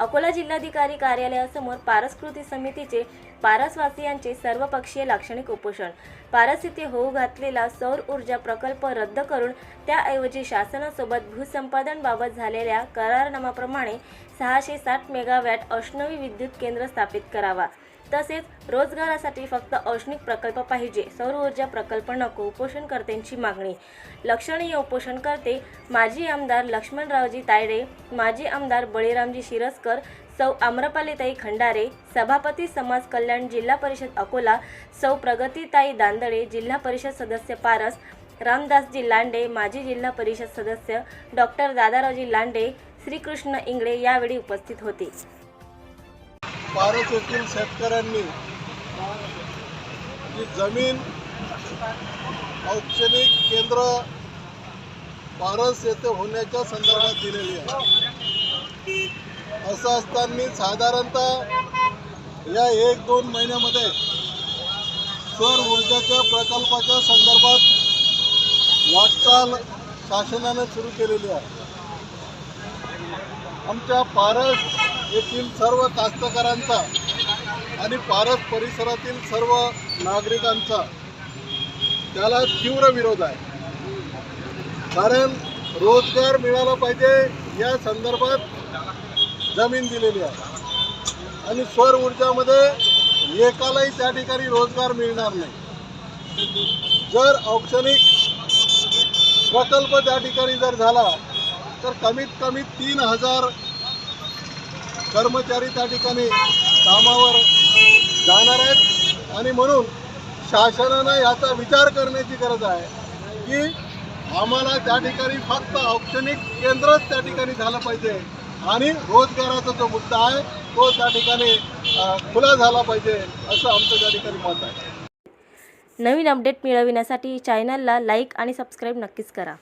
अकोला जिल्हाधिकारी कार्यालयासमोर पारस कृती समितीचे पारसवासियांचे सर्वपक्षीय लाक्षणिक उपोषण. पारस येथे होऊ घातलेला सौर ऊर्जा प्रकल्प रद्द करून त्याऐवजी शासनासोबत भूसंपादनबाबत झालेल्या करारनामाप्रमाणे सहाशे साठ मेगावॅट औष्णवी विद्युत केंद्र स्थापित करावा. तसेच रोजगारासाठी फक्त औष्णिक प्रकल्प पाहिजे. सौर ऊर्जा प्रकल्प नको उपोषणकर्त्यांची मागणी. लक्षणीय उपोषणकर्ते माजी आमदार लक्ष्मणरावजी तायडे माजी आमदार बळीरामजी शिरस्कर सौ आम्रपालीताई खंडारे सभापती समाज कल्याण जिल्हा परिषद अकोला सौ प्रगतीताई दांदळे जिल्हा परिषद सदस्य पारस रामदासजी लांडे माजी जिल्हा परिषद सदस्य डॉक्टर दादारावजी लांडे श्रीकृष्ण इंगळे यावेळी उपस्थित होते. पारस येथील शेतकऱ्यांनी ही जमीन औक्षणिक केंद्र पारस येथे होण्याच्या संदर्भात दिलेली आहे. असं असताना साधारणतः या एक दोन महिन्यामध्ये सौर ऊर्जाच्या प्रकल्पाच्या संदर्भात वाटचाल शासनाने सुरू केलेली आहे. आमच्या पारस येथील सर्व कास्तकारांचा आणि पारस परिसरातील सर्व नागरिकांचा त्याला तीव्र विरोध आहे. कारण रोजगार मिळाला पाहिजे या संदर्भात जमीन दिलेली आहे. आणि सौर ऊर्जामध्ये एकालाही त्या ठिकाणी रोजगार मिळणार नाही. जर औक्षणिक प्रकल्प त्या ठिकाणी जर झाला तर कमीत कमी तीन हजार कर्मचारी त्या ठिकाणी कामावर जाणार आहेत. आणि म्हणून शासनानं याचा विचार करण्याची गरज आहे की आम्हाला त्या ठिकाणी फक्त औक्षणिक केंद्रच त्या ठिकाणी झालं पाहिजे. आणि रोजगाराचा जो मुद्दा आहे तो त्या ठिकाणी खुला झाला पाहिजे असं आमचं त्या ठिकाणी मत आहे. नवीन अपडेट मिळविण्यासाठी चॅनलला लाईक आणि सबस्क्राईब नक्कीच करा.